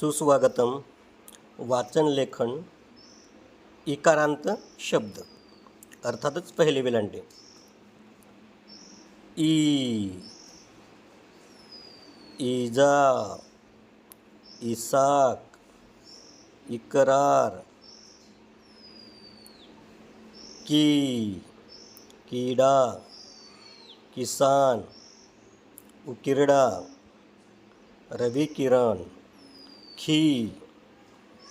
सुस्वागतम वाचन लेखन इकारांत शब्द अर्थातच पहिले वेलांडे. ई इजा इसाक इकरार की कीडा किसान उकिरडा रवी किरण खी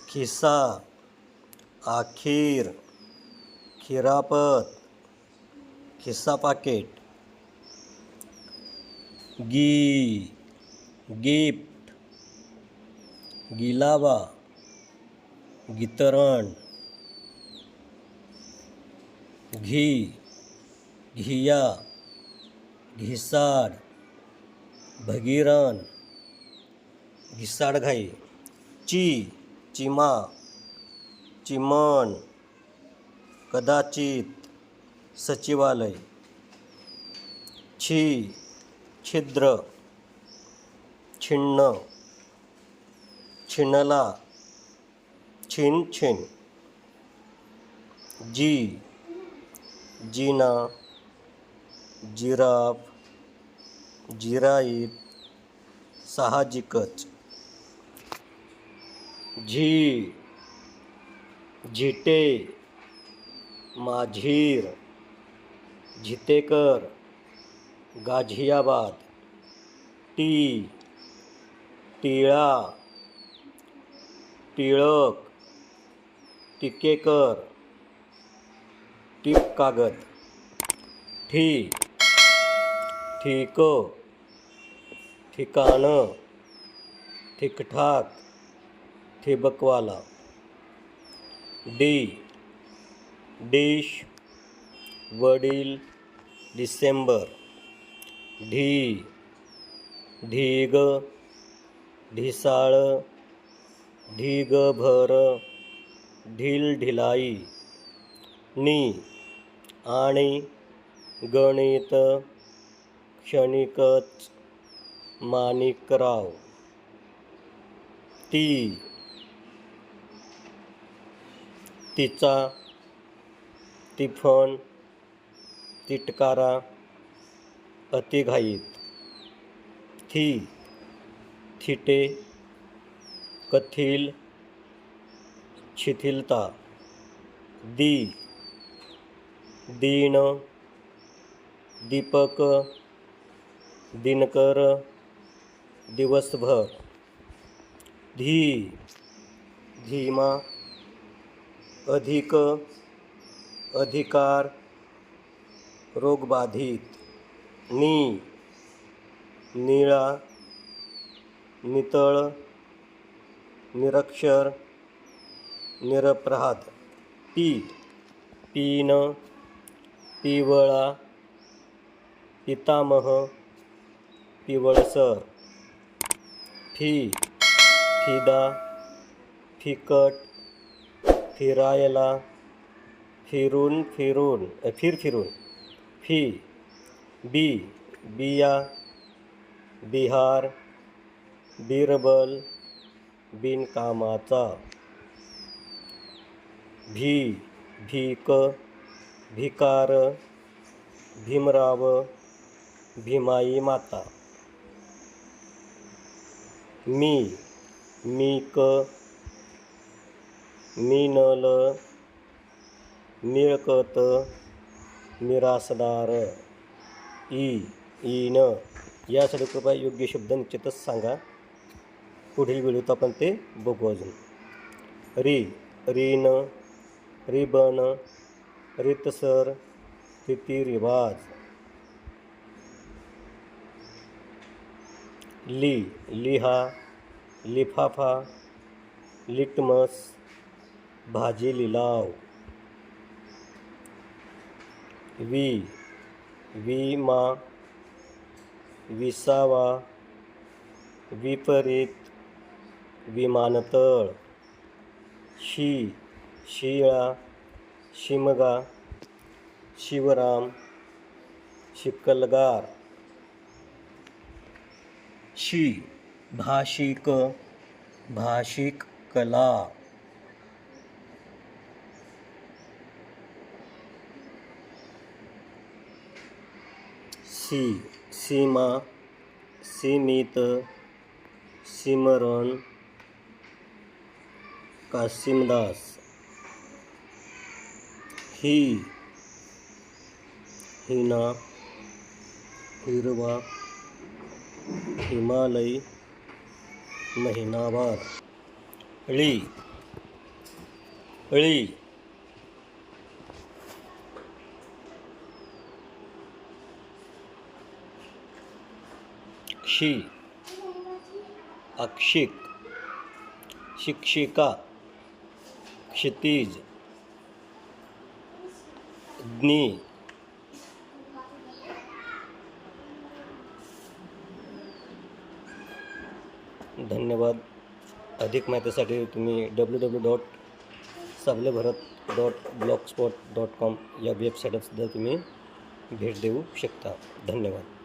खिसा आखीर खिरापत खिस्सा पाकेट गी गिफ्ट गिलावा गितरण घी घिया घिसाड भगीरन घिसाडघाई. ची चिमा चिमण कदाचित सचिवालय. छी छिद्र छिन्न छिनला छिन छिन. जी जिना जिराफ जिराईत साहजिकच. झी झिटे माझीर, जितेकर, गाझियाबाद, टी टिळा टिळक टिकेकर टीप कागद ठी, ठीक, ठिकाणं, ठीकठाक ठिबकवाला. डी. डिश वडील डिसेंबर. ढी. ढीग. ढिसाळ. ढीगभर. ढील ढिलाई. नी. आणि गणित. क्षणिकच माणिकराव. ती. तिचा तिफन तिटकारा अतिघाईत. थी थिटे कथील शिथिलता. दी दीन दीपक दिनकर दिवसभर. धी धीमा अधिक अधिकार रोगबाधित नी निळा नितळ निरक्षर निरपराध पी पीन पिवळा पितामह पिवळसर फी फिदा फिकट फिरायला. फिरून फिरून फिर फिरून. फी बी बिया बिहार बिरबल बिनकामाचा. भी भीक भिकार भीमराव भीमाई माता. मी मीक मीनल मिळकत मिरासदार ई ईन. यासाठी कृपया योग्य शब्द निश्चितच सांगा. पुढील व्हिडिओत आपण ते बघू अजून. री रीन रिबन रितसर रीती रिवाज ली लिहा लिफाफा लिटमस. भाजी लिलाव. वी विमा विसावा विपरीत विमानतळ. शी शिळा शिमगा शिवराम शिकलगार. शी भाषिक भाषिक कला. सी सीमा सीमित सिमरन कासिमदास. ही हिना हिरवा हिमालय महिनावार. ळी ळी. क्षी अक्षिक, शिक्षिका, क्षितिज ज्ञी धन्यवाद. अधिक माहितीसाठी तुम्ही W W dot Sable Bharat dot blog spot dot com या वेबसाईटला सुद्धा तुम्ही भेट देऊ शकता. धन्यवाद.